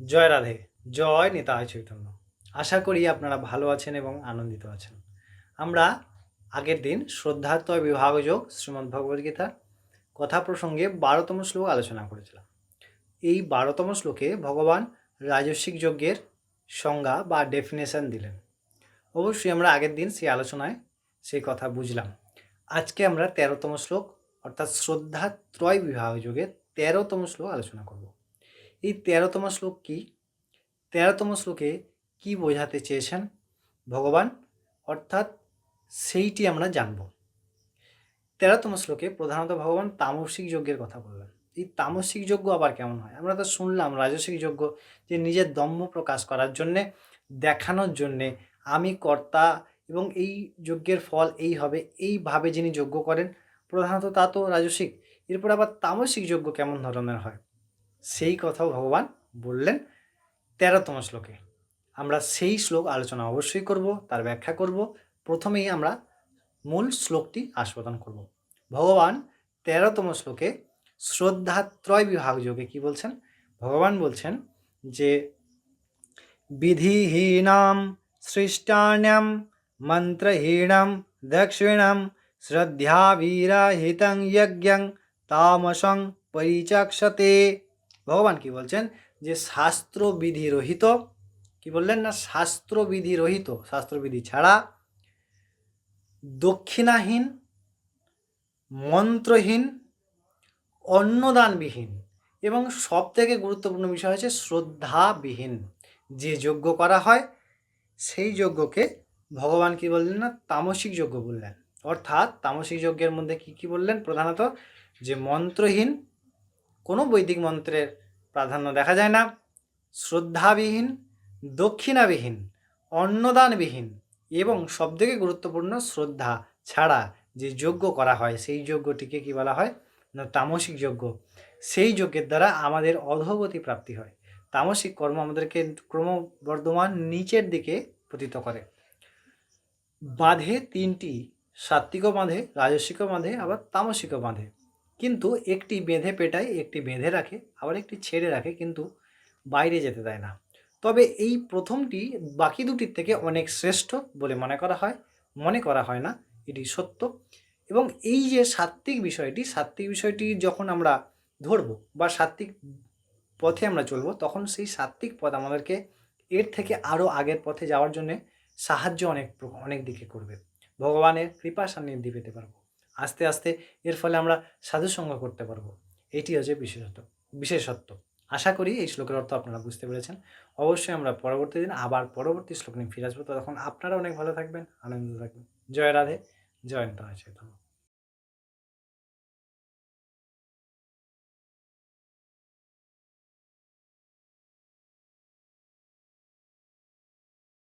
জয় রাধে, জয় নিতাই চৈতন্য। আশা করি আপনারা ভালো আছেন এবং আনন্দিত আছেন। আমরা আগের দিন শ্রদ্ধাত্ময় বিভাগযোগ শ্রীমদ্ ভগবদ্গীতা কথা প্রসঙ্গে বারোতম শ্লোক আলোচনা করেছিলাম। এই বারোতম শ্লোকে ভগবান রাজস্বিক যজ্ঞের সংজ্ঞা বা ডেফিনেশন দিলেন। অবশ্যই আমরা আগের দিন সেই আলোচনায় সেই কথা বুঝলাম। আজকে আমরা তেরোতম শ্লোক অর্থাৎ শ্রদ্ধা ত্রয় বিভাগ যোগের তেরোতম শ্লোক আলোচনা করব। এই তেরোতম শ্লোক কি? তেরোতম শ্লোকে কি বোঝাতে চেয়েছেন? ভগবান, অর্থাৎ সেইটি আমরা জানব। তেরোতম শ্লোকে প্রধানত ভগবান তামসিক যজ্ঞের কথা বললেন। এই তামসিক যজ্ঞ আবার কেমন হয়? আমরা তো শুনলাম রাজসিক যজ্ঞ যে নিজের দম্ভ প্রকাশ করার জন্যে, দেখানোর জন্যে, আমি কর্তা এবং এই যজ্ঞের ফল এই হবে, এইভাবে যিনি যজ্ঞ করেন, প্রধানত তা তো রাজসিক। এরপর আবার তামসিক যজ্ঞ কেমন ধরনের হয়? সেই কথাও ভগবান বললেন তেরোতম শ্লোকে। আমরা সেই শ্লোক আলোচনা অবশ্যই করব, তার ব্যাখ্যা করব। প্রথমেই আমরা মূল শ্লোকটি আস্বাদন করব। ভগবান তেরোতম শ্লোকে শ্রদ্ধাত্রয় বিভাগ যোগে কি বলছেন? ভগবান বলছেন যে, বিধিহীনাম সৃষ্টান্যাম মন্ত্রহীনম দক্ষিণম শ্রদ্ধাবীরাহিতং যজ্ঞং তামসং পরিচক্ষতে। ভগবান কি বলছেন? যে শাস্ত্রবিধি রহিত, কি বললেন না? শাস্ত্রবিধি রহিত, শাস্ত্রবিধি ছাড়া দক্ষিণাহীন, মন্ত্রহীন, অন্নদানবিহীন এবং সব থেকে গুরুত্বপূর্ণ বিষয় হচ্ছে শ্রদ্ধাবিহীন। যে যজ্ঞ করা হয়, সেই যজ্ঞকে ভগবান কি বললেন না? তামসিক যজ্ঞ বললেন। অর্থাৎ তামসিক যজ্ঞের মধ্যে কি কি বললেন? প্রধানত যে মন্ত্রহীন বৈদিক মন্ত্রের প্রাধান্য দেখা যায় না। শ্রদ্ধাবিহীন, দক্ষিণাবিহীন, অন্নদানবিহীন এবং সবথেকে গুরুত্বপূর্ণ শ্রদ্ধা ছাড়া যে যজ্ঞ করা হয়, সেই যজ্ঞটিকে কি বলা হয়? না, তামসিক যজ্ঞ। সেই যজ্ঞের দ্বারা আমাদের অধোগতি প্রাপ্তি হয়। তামসিক কর্ম আমাদেরকে ক্রমবর্ধমান নিচের দিকে পতিত করে। বাঁধে তিনটি সাত্বিকও বাঁধে, রাজস্বিকও বাঁধে, আবার তামসিকও বাঁধে। কিন্তু একটি বেঁধে পেটায়, একটি বেঁধে রাখে, আবার একটি ছেড়ে রাখে, কিন্তু বাইরে যেতে দেয় না। তবে এই প্রথমটি বাকি দুটির থেকে অনেক শ্রেষ্ঠ বলে মনে করা হয়, মনে করা হয় না, এটি সত্য। এবং এই যে সাত্ত্বিক বিষয়টি সাত্ত্বিক বিষয়টি যখন আমরা ধরবো বা সাত্ত্বিক পথে আমরা চলবো, তখন সেই সাত্ত্বিক পথ আমাদেরকে এর থেকে আরও আগের পথে যাওয়ার জন্যে সাহায্য অনেক অনেক দিকে করবে। ভগবানের কৃপা সান্নিধ্যে পেতে পারব। আস্তে আস্তে এর ফলে আমরা সাধুসঙ্গ করতে পারব। এটি হচ্ছে বিশেষত্ব বিশেষত্ব। আশা করি এই শ্লোকের অর্থ আপনারা বুঝতে পেরেছেন। অবশ্যই আমরা পরবর্তী দিন আবার পরবর্তী শ্লোক নিয়ে ফিরে আসব। তখন আপনারা অনেক ভালো থাকবেন, আনন্দ থাকবেন। জয় রাধে জয়ন্ত চৈতন্য।